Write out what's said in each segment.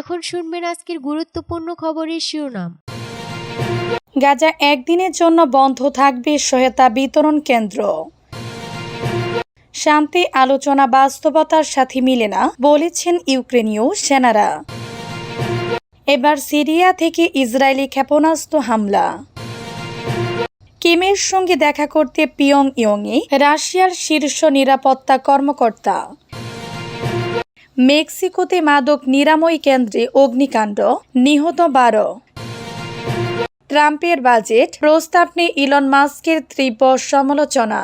এখন শুনবেন আজকের গুরুত্বপূর্ণ খবরের শিরোনাম। গাজা একদিনের জন্য বন্ধ থাকবে সহায়তা বিতরণ কেন্দ্র। শান্তি, আলোচনা, বাস্তবতার সাথে মিলে না, বলেছেন ইউক্রেনীয় সেনারা। এবার সিরিয়া থেকে ইসরায়েলি ক্ষেপণাস্ত্র হামলা। কিমের সঙ্গে দেখা করতে পিয়ং ইয়ংয়ে রাশিয়ার শীর্ষ নিরাপত্তা কর্মকর্তা। মেক্সিকোতে মাদক নিরাময় কেন্দ্রে অগ্নিকাণ্ড, নিহত বারো। ট্রাম্পের বাজেট, প্রস্তাব নিয়ে ইলন মাস্কের তীব্র সমালোচনা।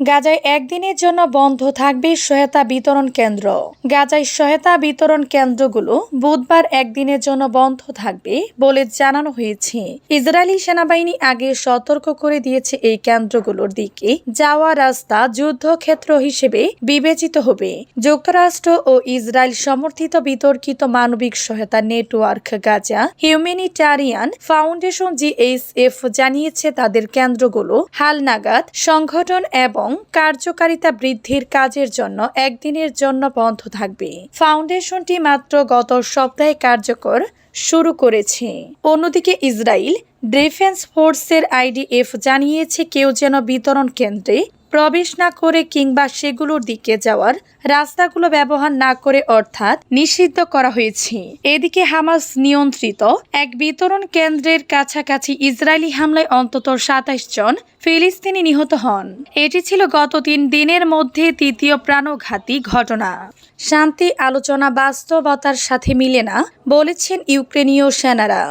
গাজায় একদিনের জন্য বন্ধ থাকবে সহায়তা বিতরণ কেন্দ্র। গাজায় সহায়তা বিতরণ কেন্দ্রগুলো বুধবার একদিনের জন্য বন্ধ থাকবে বলে জানানো হয়েছে। ইসরায়েলি সেনাবাহিনী আগে সতর্ক করে দিয়েছে এই কেন্দ্রগুলোর দিকে যাওয়া রাস্তা যুদ্ধক্ষেত্র হিসেবে বিবেচিত হবে। যুক্তরাষ্ট্র ও ইসরায়েল সমর্থিত বিতর্কিত মানবিক সহায়তা network Gaza humanitarian foundation GHF জানিয়েছে তাদের কেন্দ্রগুলো হালনাগাদ সংগঠন এবং কার্যকারিতা বৃদ্ধির কাজের জন্য একদিনের জন্য বন্ধ থাকবে। ফাউন্ডেশনটি মাত্র গত সপ্তাহে কার্যকর শুরু করেছে। অন্যদিকে ইসরায়েল ডিফেন্স ফোর্সের আইডিএফ জানিয়েছে কেউ যেন বিতরণ কেন্দ্রে প্রবেশ না করে কিংবা সেগুলোর দিকে যাওয়ার রাস্তাগুলো ব্যবহার না করে অর্থাৎ নিষিদ্ধ করা হয়েছে। এদিকে হামাস নিয়ন্ত্রিত এক বিতরণ কেন্দ্রের কাছাকাছি ইসরায়েলি হামলায় অন্তত সাতাশ জন ফিলিস্তিনি নিহত হন। এটি ছিল গত তিন দিনের মধ্যে তৃতীয় প্রাণঘাতী ঘটনা। শান্তি আলোচনা বাস্তবতার সাথে মিলে না, বলেছেন ইউক্রেনীয় সেনারা।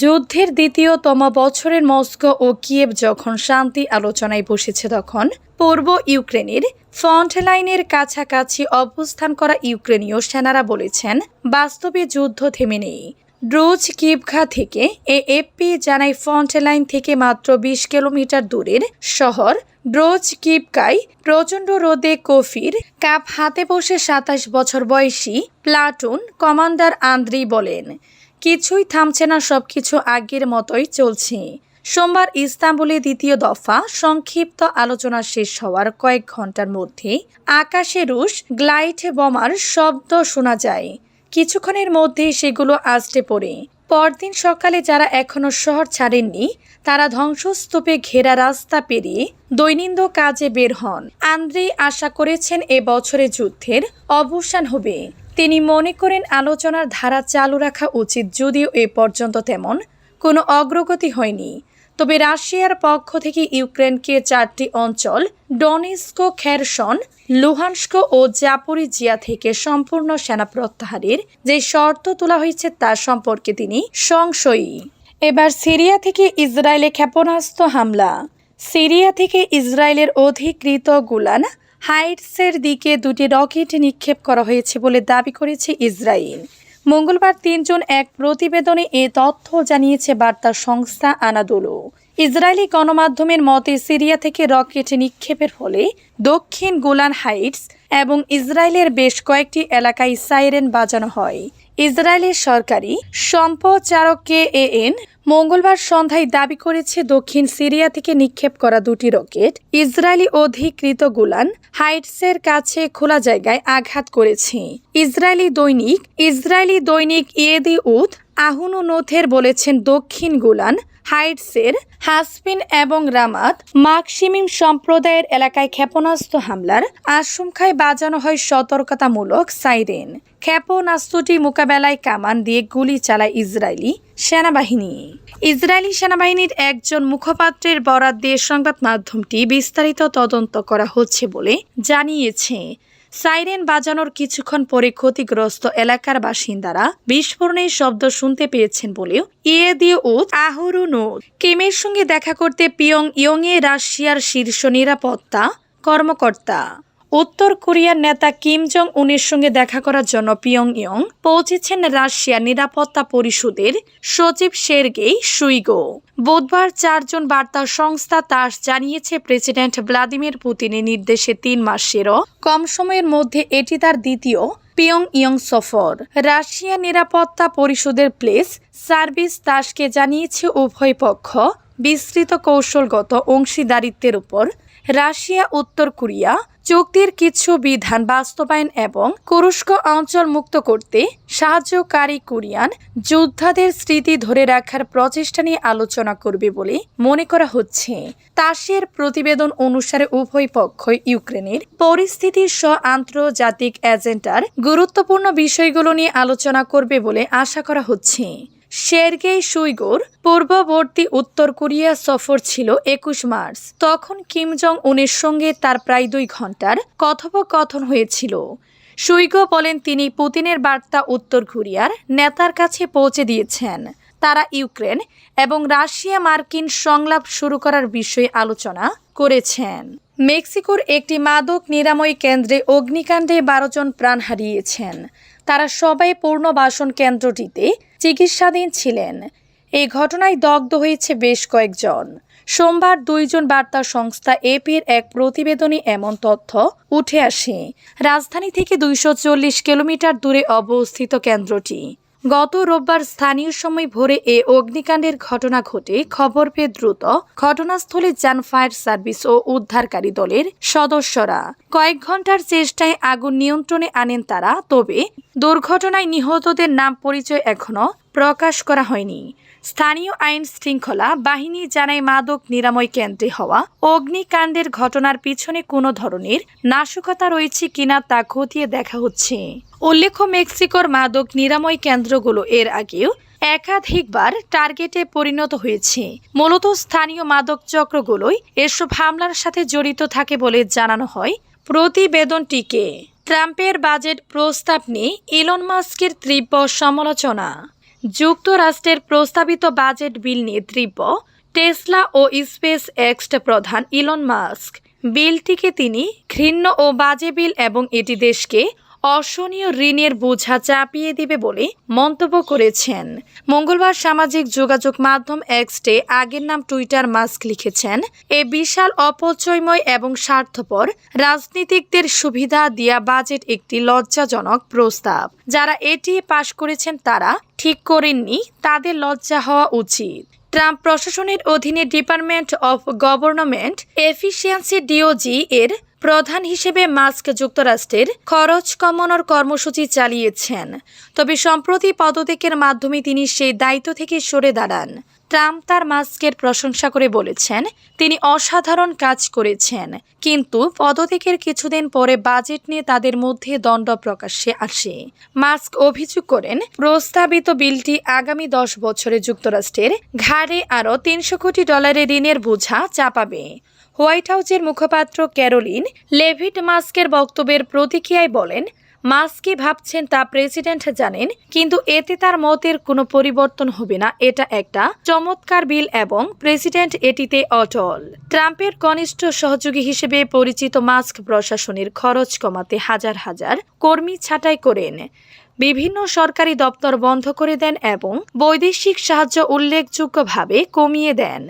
যুদ্ধের দ্বিতীয়তম বছরের মস্কো ও কিয়েভ যখন শান্তি আলোচনায় বসেছে তখন পূর্ব ইউক্রেনের ফ্রন্ট লাইনের কাছাকাছি অবস্থান করা ইউক্রেনীয় সেনারা বলেছেন, বাস্তবে যুদ্ধ থেমে নেই। ড্রোজ কিভঘা থেকে এএফপি জানায় ফ্রন্ট লাইন থেকে মাত্র বিশ কিলোমিটার দূরের শহর ড্রোজ কিপকাই প্রচণ্ড রোদে কফির কাপ হাতে বসে সাতাশ বছর বয়সী প্লাটুন কমান্ডার আন্দ্রি বলেন, কিছুই থামছে না, সবকিছু আগের মতোই চলছে। সোমবার ইস্তাম্বুলে দ্বিতীয় দফা সংক্ষিপ্ত আলোচনা শেষ হওয়ার কয়েক ঘণ্টার মধ্যে আকাশে রুশ গ্লাইড বোমার শব্দ শোনা যায়। কিছুক্ষণের মধ্যেই সেগুলো আস্টে পড়ে। পরদিন সকালে যারা এখনও শহর ছাড়েননি, তারা ধ্বংসস্তূপে ঘেরা রাস্তা পেরিয়ে দৈনন্দিন কাজে বের হন। আন্দ্রেই আশা করেছেন এ বছরে যুদ্ধের অবসান হবে। তিনি মনে করেন আলোচনার ধারা চালু রাখা উচিত, যদিও এ পর্যন্ত তেমন কোনো অগ্রগতি হয়নি। তবে রাশিয়ার পক্ষ থেকে ইউক্রেনকে চারটি অঞ্চল, ডনেস্কো, খেরসন, লুহানস্ক ও জাপোরিজিয়া থেকে সম্পূর্ণ সেনা প্রত্যাহারের যে শর্ত তোলা হয়েছে তা সম্পর্কে তিনি সংশয়ী। এবার সিরিয়া থেকে ইসরায়েলে ক্ষেপণাস্ত্র হামলা। সিরিয়া থেকে ইসরায়েলের অধিকৃত গুলান হাইটসের দিকে দুটি রকেট নিক্ষেপ করা হয়েছে বলে দাবি করেছে ইসরায়েল। মঙ্গলবার তিনজন এক প্রতিবেদনে এ তথ্য জানিয়েছে বার্তা সংস্থা আনাদোলো। ইসরায়েলি গণমাধ্যমের মতে, সিরিয়া থেকে রকেট নিক্ষেপের ফলে দক্ষিণ গোলান হাইটস এবং ইসরায়েলের বেশ কয়েকটি এলাকায় সাইরেন বাজানো হয়। ইসরায়েলের সরকারি সম্প্রচারক কে এন মঙ্গলবার সন্ধ্যায় দাবি করেছে দক্ষিণ সিরিয়া থেকে নিক্ষেপ করা দুটি রকেট। ইসরায়েলি অধিকৃত গুলান হাইটসের কাছে খোলা জায়গায় আঘাত করেছে। ইসরায়েলি দৈনিক ইসরায়েলি দৈনিক ইয়েদি উদ আহুনু নথের বলেছেন দক্ষিণ গুলান হাইটসের হাসপিন এবং রামাত মাকসিমিম সম্প্রদায়ের এলাকায় ক্ষেপণাস্ত্র হামলার আশঙ্কায় বাজানো হয় সতর্কতামূলক সাইরেন। ক্ষেপণাস্ত্রটি মোকাবেলায় কামান দিয়ে গুলি চালায় ইসরায়েলি সেনাবাহিনী। ইসরায়েলি সেনাবাহিনীর একজন মুখপাত্রের বরাত দিয়ে সংবাদ মাধ্যমটি বিস্তারিত তদন্ত করা হচ্ছে বলে জানিয়েছে সাইরেন বাজানোর কিছুক্ষণ পরে ক্ষতিগ্রস্ত এলাকার বাসিন্দারা বিস্ফোরণের শব্দ শুনতে পেয়েছেন বলেও ইয়ে দিয়ে উত আহরুনো কিমের সঙ্গে দেখা করতে পিয়ং ইয়ং এ রাশিয়ার শীর্ষ নিরাপত্তা কর্মকর্তা। উত্তর কোরিয়ার নেতা কিম জং উনের সঙ্গে দেখা করার জন্য পিয়ং ইয়ং পৌঁছেছেন রাশিয়ার নিরাপত্তা পরিষদের সচিব সের্গেই সুইগো। বুধবার চারজন বার্তা সংস্থা তাস জানিয়েছে, প্রেসিডেন্ট ভ্লাদিমির পুতিনের নির্দেশে তিন মাসেরও কম সময়ের মধ্যে এটি তার দ্বিতীয় পিয়ং ইয়ং সফর। রাশিয়া নিরাপত্তা পরিষদের প্লেস সার্ভিস তাসকে জানিয়েছে, উভয় পক্ষ বিস্তৃত কৌশলগত অংশীদারিত্বের উপর রাশিয়া, উত্তর কোরিয়া চুক্তির কিছু বিধান বাস্তবায়ন এবং কুরস্ক অঞ্চল মুক্ত করতে সাহায্যকারী কোরিয়ান যোদ্ধাদের স্মৃতি ধরে রাখার প্রচেষ্টা নিয়ে আলোচনা করবে বলে মনে করা হচ্ছে। তাসের প্রতিবেদন অনুসারে উভয় পক্ষই ইউক্রেনের পরিস্থিতি সহ আন্তর্জাতিক এজেন্ডার গুরুত্বপূর্ণ বিষয়গুলো নিয়ে আলোচনা করবে বলে আশা করা হচ্ছে। সের্গেই সুইগুর পূর্ববর্তী উত্তর কোরিয়া সফর ছিল একুশ মার্চ। তখন কিম জং উনের সঙ্গে তার প্রায় দুই ঘণ্টার কথোপকথন হয়েছিল। সুইগো বলেন, তিনি পুতিনের বার্তা উত্তর কোরিয়ার নেতার কাছে পৌঁছে দিয়েছেন। তারা ইউক্রেন এবং রাশিয়া মার্কিন সংলাপ শুরু করার বিষয়ে আলোচনা করেছেন। মেক্সিকোর একটি মাদক নিরাময় কেন্দ্রে অগ্নিকাণ্ডে বারো জন প্রাণ হারিয়েছেন। তারা সবাই পূর্ণবাসন কেন্দ্রটিতে চিকিৎসাধীন ছিলেন। এই ঘটনায় দগ্ধ হয়েছে বেশ কয়েকজন। সোমবার দুইজন বার্তা সংস্থা এপির এক প্রতিবেদনে এমন তথ্য উঠে আসে। রাজধানী থেকে দুইশো চল্লিশ কিলোমিটার দূরে অবস্থিত কেন্দ্রটি। গত রোববার স্থানীয় সময় ভোরে এ অগ্নিকাণ্ডের ঘটনা ঘটে খবর পেয়ে দ্রুত ঘটনাস্থলে যান ফায়ার সার্ভিস ও উদ্ধারকারী দলের সদস্যরা। কয়েক ঘণ্টার চেষ্টায় আগুন নিয়ন্ত্রণে আনেন তারা, তবে দুর্ঘটনায় নিহতদের নাম পরিচয় এখনও প্রকাশ করা হয়নি। স্থানীয় আইন শৃঙ্খলা বাহিনী জানায় মাদক নিরাময় কেন্দ্রে হওয়া অগ্নিকাণ্ডের ঘটনার পিছনে কোনো ধরনের নাশকতা রয়েছে কিনা তা খতিয়ে দেখা হচ্ছে। উল্লেখ্য, মেক্সিকোর মাদক নিরাময় কেন্দ্রগুলো এর আগেও একাধিকবার টার্গেটে পরিণত হয়েছে। মূলত স্থানীয় মাদক চক্রগুলোই এসব হামলার সাথে জড়িত থাকে বলে জানানো হয় প্রতিবেদনটিকে। ট্রাম্পের বাজেট প্রস্তাব নিয়ে ইলন মাস্কের তীব্র সমালোচনা। যুক্তরাষ্ট্রের প্রস্তাবিত বাজেট বিল নিয়ে তীব্র টেসলা ও স্পেস এক্সট প্রধান ইলন মাস্ক। বিলটিকে তিনি ঘৃণ্য ও বাজে বিল এবং এটি দেশকে অসহনীয় ঋণের বোঝা চাপিয়ে দিবে বলে মন্তব্য করেছেন। মঙ্গলবার সামাজিক যোগাযোগ মাধ্যম এক্সটে আগের নাম টুইটার মাস্ক লিখেছেন। এ বিশাল অপচয়ময় এবং স্বার্থপর রাজনীতিকদের সুবিধা দেয়া বাজেট একটি লজ্জাজনক প্রস্তাব। যারা এটি পাশ করেছেন তারা ঠিক করেননি, তাদের লজ্জা হওয়া উচিত। ট্রাম্প প্রশাসনের অধীনে department of government efficiency DOGE এর প্রধান হিসেবে মাস্ক যুক্তরাষ্ট্রের খরচ কমানোর কর্মসূচি চালিয়েছেন। তবে সম্প্রতি পদত্যাগের মাধ্যমে তিনি সেই দায়িত্ব থেকে সরে দাঁড়ান। ট্রাম্প তার মাস্কের প্রশংসা করে বলেছেন, তিনি অসাধারণ কাজ করেছেন। কিন্তু পদত্যাগের কিছুদিন পরে বাজেট নিয়ে তাদের মধ্যে দণ্ড প্রকাশ্যে আসে। মাস্ক অভিযোগ করেন, প্রস্তাবিত বিলটি আগামী দশ বছরে যুক্তরাষ্ট্রের ঘাড়ে আরও তিনশো কোটি ডলারের ঋণের বোঝা চাপাবে। হোয়াইট হাউসের মুখপাত্র ক্যারোলিন লেভিট মাস্কের বক্তব্যের প্রতিক্রিয়ায় বলেন মাস্কি ভাবছেন তা প্রেসিডেন্ট জানেন, কিন্তু এতে তার মতের কোনো পরিবর্তন হবে না, এটা একটা চমৎকার বিল এবং প্রেসিডেন্ট এটিতে অটল। ট্রাম্পের ঘনিষ্ঠ সহযোগী হিসেবে পরিচিত মাস্ক প্রশাসনের খরচ কমাতে হাজার হাজার কর্মী ছাঁটাই করেন। বিভিন্ন সরকারি দপ্তর বন্ধ করে দেন এবং বৈদেশিক সাহায্য উল্লেখযোগ্যভাবে কমিয়ে দেন।